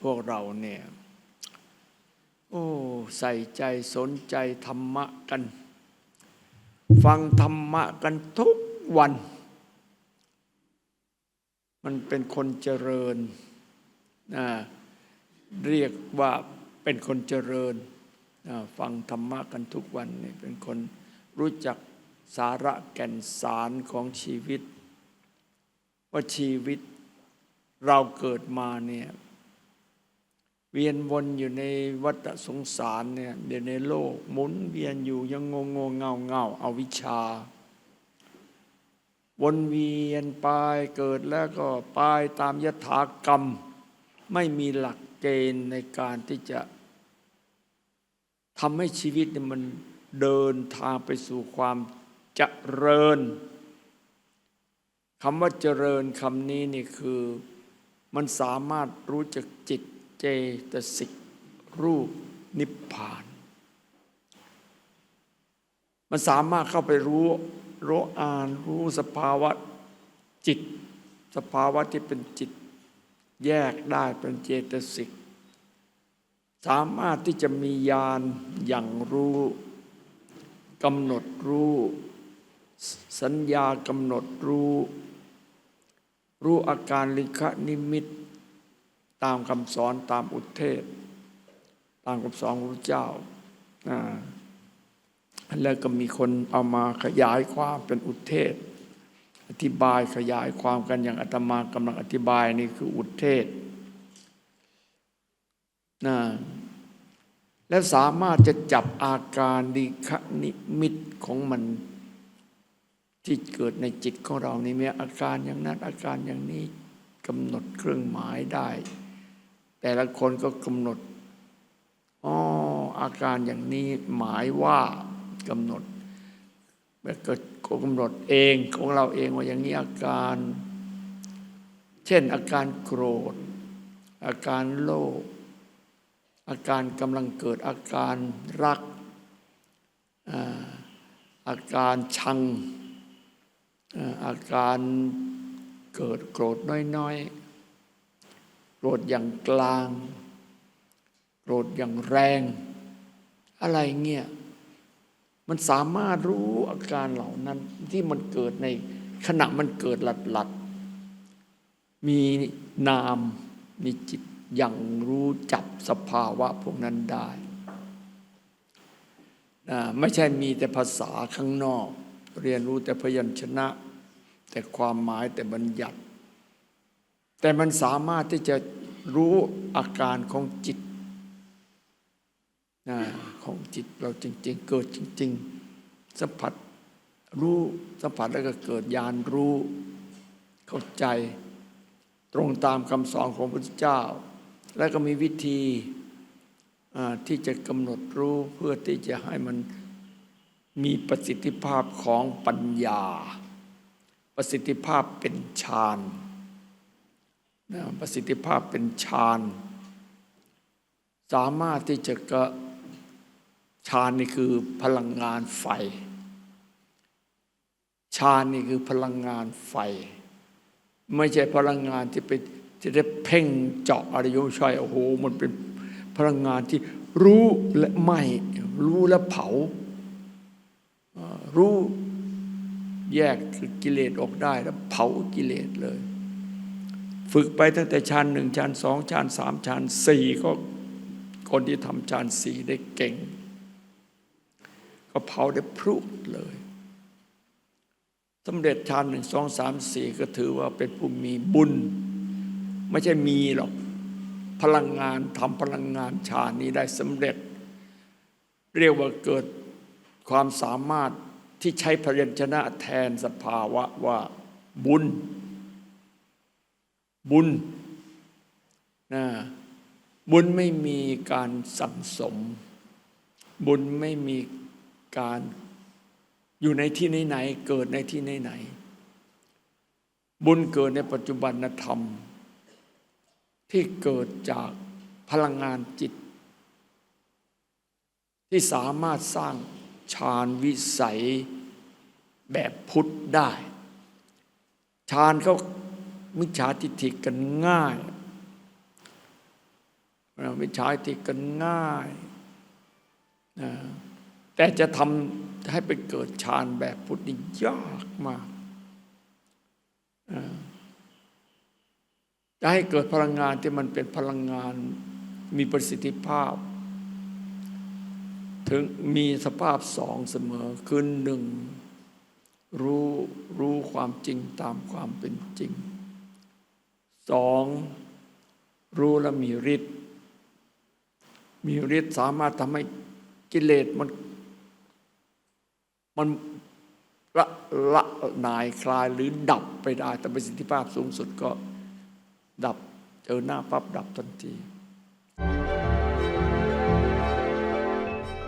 พวกเราเนี่ยโอ้ใส่ใจสนใจธรรมะกัน ฟังธรรมะกันทุกวัน มันเป็นคนเจริญนะเรียกว่าเป็นคนเจริญนะฟังธรรมะกันทุกวันนี่เป็นคนรู้จักสาระแก่นสารของชีวิต ว่าชีวิตเราเกิดมาเนี่ย วียนวนอยู่ในวัฏสงสารเนี่ยเดี๋ยวในโลกหมุนเวียนอยู่ยังงงงเงาเงาเอาวิชชาวนเวียนไปเกิดแล้วก็ไปตามยถากรรม ไม่มีหลักเกณฑ์ในการที่จะทำให้ชีวิตเนี่ยมันเดินทางไปสู่ความเจริญคำว่าเจริญคำนี้นี่คือมันสามารถรู้จักจิต เจตสิกรูปนิพพาน มันสามารถเข้าไปรู้รู้อ่านรู้สภาวะจิต สภาวะที่เป็นจิต แยกได้เป็นเจตสิก สามารถที่จะมีญาณอย่างรู้กำหนดรู้ สัญญากำหนดรู้ รู้อาการลิขนิมิต ตามคำสอนตามอุเทศ ตามคำสอนของพระเจ้าแล้วก็มีคนเอามาขยายความเป็นอุเทศ อธิบายขยายความกันอย่างอาตมากำลังอธิบายนี่คืออุเทศนะและสามารถจะจับอาการดิคนิมิตของมันที่เกิดในจิตของเรานี่มีอาการอย่างนั้นอาการอย่างนี้กำหนดเครื่องหมายได้ แต่ละคนก็กำหนดอ๋ออาการอย่างนี้หมายว่ากำหนดแบบก็กำหนดเองของเราเองว่าอย่างนี้อาการ เช่นอาการโกรธ อาการโลภอาการกำลังเกิดอาการรัก อาการชัง อาอาการเกิดโกรธน้อยๆ โกรธอย่างกลาง โกรธอย่างแรง อะไรเงี้ยมันสามารถรู้อาการเหล่านั้นที่มันเกิดในขณะมันเกิดหลัดหลัดมีนามมีจิตอย่างรู้จับสภาวะพวกนั้นได้นะไม่ใช่มีแต่ภาษาข้างนอก เรียนรู้แต่พยัญชนะ แต่ความหมายแต่บัญญัติ แต่มันสามารถที่จะรู้อาการของจิตของจิตเราจริง ๆ เกิดจริง ๆ สัมผัสรู้สัมผัสแล้วก็เกิดญาณรู้เข้าใจ ตรงตามคำสอนของพระพุทธเจ้า แล้วก็มีวิธีที่จะกำหนดรู้เพื่อที่จะให้มันมีประสิทธิภาพของปัญญา ประสิทธิภาพเป็นฌาน ประสิทธิภาพเป็นฌานสามารถที่จะกะฌานนี่คือพลังงานไฟฌานนี่คือพลังงานไฟ ไม่ใช่พลังงานที่ไปที่ได้เพ่งเจาะอริยชัยโอ้โหมันเป็นพลังงานที่รู้และไหม่รู้และเผาอ่ารู้แยกกิเลสออกได้แล้วเผากิเลสเลย ฝึกไปตั้งแต่ชั้นหนึ่งชั้นสองชั้นสามชั้นสี่ก็คนที่ทำชั้นสี่ได้เก่ง ก็เผาได้พรุเลยสำเร็จชั้นหนึ่งสองสามสี่ก็ถือว่าเป็นผู้มีบุญ ไม่ใช่มีหรอกพลังงานทำพลังงานฌานนี้ได้สำเร็จ เรียกว่าเกิดความสามารถที่ใช้พยัญชนะแทนสภาวะว่าบุญ บุญนะบุญไม่มีการสั่งสม บุญไม่มีการอยู่ในที่ไหนๆเกิดในที่ไหนๆบุญเกิดในปัจจุบันธรรม ที่เกิดจากพลังงานจิต ที่สามารถสร้างฌานวิสัยแบบพุทธได้ฌานเขา มิจฉาทิฏฐิกันง่ายเราไม่ใช้ที่กันง่ายนะแต่จะทำให้ไปเกิดฌานแบบพุทธนี่ยากมากอ่าจะให้เกิดพลังงานที่มันเป็นพลังงานมีประสิทธิภาพ ถึงมีสภาพสองเสมอคือหนึ่งรู้รู้ความจริงตามความเป็นจริง สองรู้และมีฤทธิ์มีฤทธิ์สามารถทำให้กิเลสมันมันละละนายคลายหรือดับไปได้แต่ประสิทธิภาพสูงสุดก็ดับเจอหน้าปั๊บดับทันที